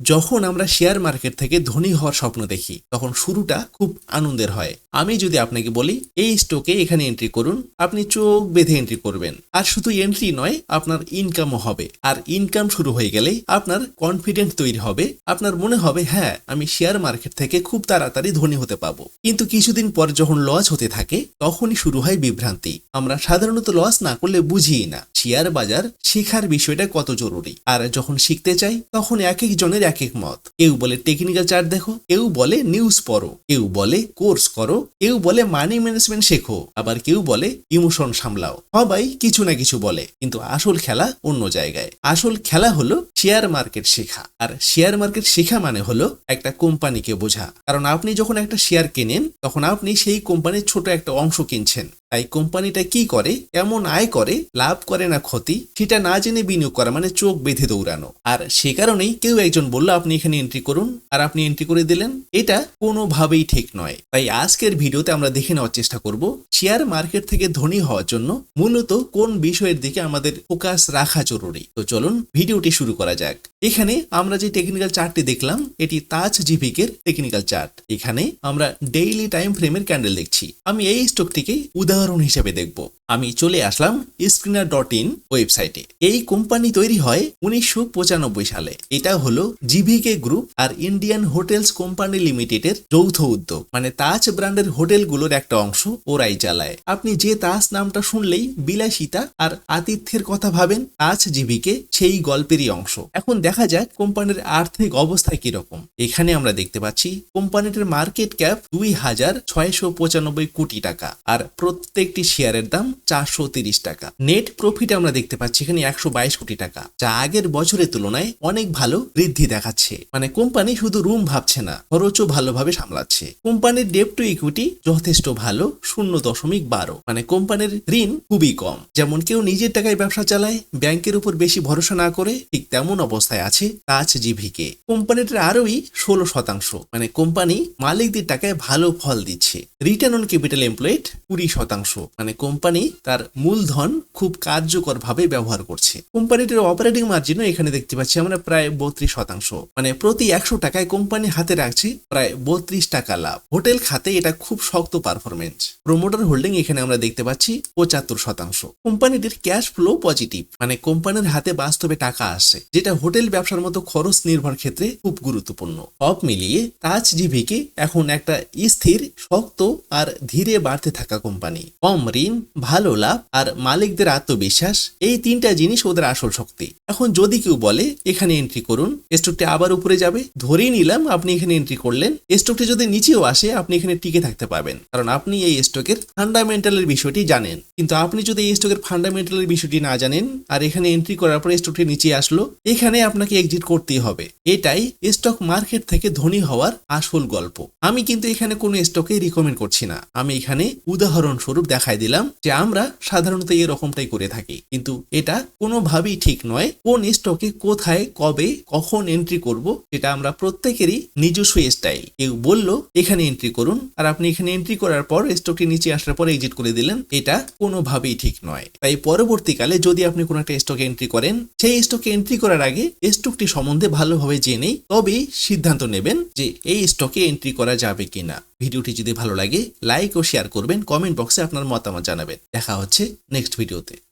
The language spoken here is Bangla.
যখন আমরা শেয়ার মার্কেট থেকে ধনী হওয়ার স্বপ্ন দেখি তখন শুরুটা খুব আনন্দের হয়। আমি যদি আপনাকে বলি, এই স্টকে এখানে এন্ট্রি করুন, আপনি চোখ বেঁধে এন্ট্রি করবেন। আর শুধু এন্ট্রি নয়, আপনার ইনকামও হবে। আর ইনকাম শুরু হয়ে গেলে আপনার কনফিডেন্ট তৈরি হবে। আপনার মনে হবে হ্যাঁ আমি শেয়ার মার্কেট থেকে খুব তাড়াতাড়ি ধনী হতে পাবো। কিন্তু কিছুদিন পর যখন লস হতে থাকে, তখনই শুরু হয় বিভ্রান্তি। আমরা সাধারণত লস না করলে বুঝিই না শেয়ার বাজার শেখার বিষয়টা কত জরুরি। আর যখন শিখতে চাই, তখন এক এক জনের এক এক মত। কেউ বলে টেকনিক্যাল চার্ট দেখো, কেউ বলে নিউজ পড়ো, কেউ বলে কোর্স করো কেউ বলে মানি ম্যানেজমেন্ট শেখো, আবার কেউ বলে ইমোশন সামলাও। সবাই কিছু না কিছু বলে, কিন্তু আসল খেলা অন্য জায়গায়। আসল খেলা হলো শেয়ার মার্কেট শেখা, আর শেয়ার মার্কেট শেখা মানে হলো একটা কোম্পানিকে বোঝা। কারণ আপনি যখন একটা শেয়ার কেনেন, তখন আপনি সেই কোম্পানির ছোট একটা অংশ কিনছেন। তাই কোম্পানিটা কি করে কেমন আয় করে, লাভ করে না ক্ষতি, সেটা না জেনে বিনিয়োগ করা মানে চোখ বেঁধে দৌড়ানো। আর সে কারণেই কেউ একজন বলল, আপনি এখানে এন্ট্রি করুন। আর আপনি এন্ট্রি করে দিলেন। এটা কোনোভাবেই ঠিক নয়। তাই আজকের ভিডিওতে আমরা দেখে নেওয়ার চেষ্টা করব শেয়ার মার্কেট থেকে ধনী হওয়ার জন্য মূলত কোন বিষয়ের দিকে আমাদের ফোকাস রাখা জরুরি। তো চলুন ভিডিওটি শুরু করা যাক। এখানে আমরা যে টেকনিক্যাল চার্টটি দেখলাম, এটি তাজ জিভিকের টেকনিক্যাল চার্ট এখানে আমরা ডেইলি টাইম ফ্রেমের ক্যান্ডেল দেখছি। আমি এই স্টকটিকে উদাহরণ হিসেবে দেখব। আমি চলে আসলাম স্ক্রিনার ডট ইন ওয়েবসাইটে। এই কোম্পানি তৈরি হয় উনিশশো পঁচানব্বই সালে। এটা হলো জিভিকে গ্রুপ আর ইন্ডিয়ান হোটেলস কোম্পানি লিমিটেডের যৌথ উদ্যোগ। মানে তাজ ব্র্যান্ডের হোটেলগুলোর একটা অংশ ওরাই চালায়। আপনি যে তাজ নামটা শুনলেই বিলাসিতা আর আতিথ্যের কথা ভাবেন, তাজ জিভিকে সেই গল্পেরই অংশ। এখন দেখা যাক কোম্পানির আর্থিক অবস্থা কীরকম। এখানে আমরা দেখতে পাচ্ছি কোম্পানিটির মার্কেট ক্যাপ দুই হাজার ছয়শো পঁচানব্বই কোটি টাকা। আর প্রত্যেকটি শেয়ারের দাম চারশো তিরিশ টাকা। নেট প্রফিট আমরা দেখতে পাচ্ছি এখানে একশো বাইশ কোটি টাকা, যা আগের বছরের তুলনায় অনেক ভালো বৃদ্ধি দেখাচ্ছে। মানে কোম্পানি শুধু রুম ভাবছে না, খরচও ভালোভাবে সামলাচ্ছে। কোম্পানির ডেপ টু ইকুইটি যথেষ্ট ভালো, শূন্য দশমিক বারো। মানে কোম্পানির ঋণ খুবই কম। যেমন কেউ নিজের টাকায় ব্যবসা চালায়, ব্যাংকের উপর বেশি ভরসা না করে, ঠিক তেমন অবস্থায় আছে তাজ জিভিকে কোম্পানিটার আরোই ষোলো শতাংশ। মানে কোম্পানি মালিকদের টাকায় ভালো ফল দিচ্ছে। রিটার্ন অন ক্যাপিটাল এমপ্লয়েড কুড়ি শতাংশ। মানে কোম্পানি তার মূলধন খুব কার্যকরভাবে ব্যবহার করছে। কোম্পানিটির অপারেটিং মার্জিনও এখানে দেখতে পাচ্ছি আমরা প্রায় বত্রিশ শতাংশ। মানে প্রতি একশো টাকায় কোম্পানি হাতে রাখছে প্রায় বত্রিশ টাকা লাভ। হোটেল খাতে এটা খুব শক্ত পারফরমেন্স প্রমোটার হোল্ডিং এখানে আমরা দেখতে পাচ্ছি পঁচাত্তর শতাংশ। কোম্পানিটির ক্যাশ ফ্লো পজিটিভ মানে কোম্পানির হাতে বাস্তবে টাকা আসছে, যেটা হোটেল ব্যবসার মতো খরচ নির্ভর ক্ষেত্রে খুব গুরুত্বপূর্ণ। সব মিলিয়ে তাজ জিভিকে এখন একটা স্থির, শক্ত আর ধীরে বাড়তে থাকা কোম্পানি। কম ঋণ, ভালো লাভ আর মালিকদের আত্মবিশ্বাস, এই তিনটা জিনিস ওদের আসল শক্তি। এখন যদি কেউ বলে, এখানে এন্ট্রি করুন। স্টকটি আবার উপরে যাবে। ধরেই নিলাম, আপনি এখানে এন্ট্রি করলেন। স্টকটি যদি নিচেও আসে, আপনি এখানে টিকে থাকতে পারবেন। কারণ আপনি এই স্টকের ফান্ডামেন্টালের বিষয়টি জানেন। কিন্তু আপনি যদি এই স্টকের ফান্ডামেন্টালের বিষয়টি না জানেন আর এখানে এন্ট্রি করার পর স্টকটি নিচে আসলো, এখানে আপনাকে এক্সিট করতেই হবে। এটাই স্টক মার্কেট থেকে ধনী হওয়ার আসল গল্প। আমি কিন্তু এখানে কোনো স্টকে রিকমেন্ড করছি না। আমি এখানে উদাহরণস্বরূপ দেখাই দিলাম যে আমরা সাধারণত এরকমটাই করে থাকি। কিন্তু এটা কোনোভাবেই ঠিক নয় কোন স্টকে কোথায়, কবে, কখন এন্ট্রি করব, সেটা আমরা প্রত্যেকেরই নিজস্ব স্টাইল কেউ বলল, এখানে এন্ট্রি করুন। আর আপনি এখানে এন্ট্রি করার পর স্টকটি নিচে আসার পর এক্সিট করে দিলেন। এটা কোনোভাবেই ঠিক নয়। তাই পরবর্তীকালে যদি আপনি কোনো একটা স্টকে এন্ট্রি করেন, সেই স্টকে এন্ট্রি করার আগে স্টকটি সম্বন্ধে ভালোভাবে জেনেই তবেই সিদ্ধান্ত নেবেন যে এই স্টকে এন্ট্রি করা যাবে কিনা। ভিডিওটি যদি ভালো লাগে লাইক ও শেয়ার করবেন। কমেন্ট বক্সে আপনার মতামত জানাবেন। দেখা হচ্ছে নেক্সট ভিডিওতে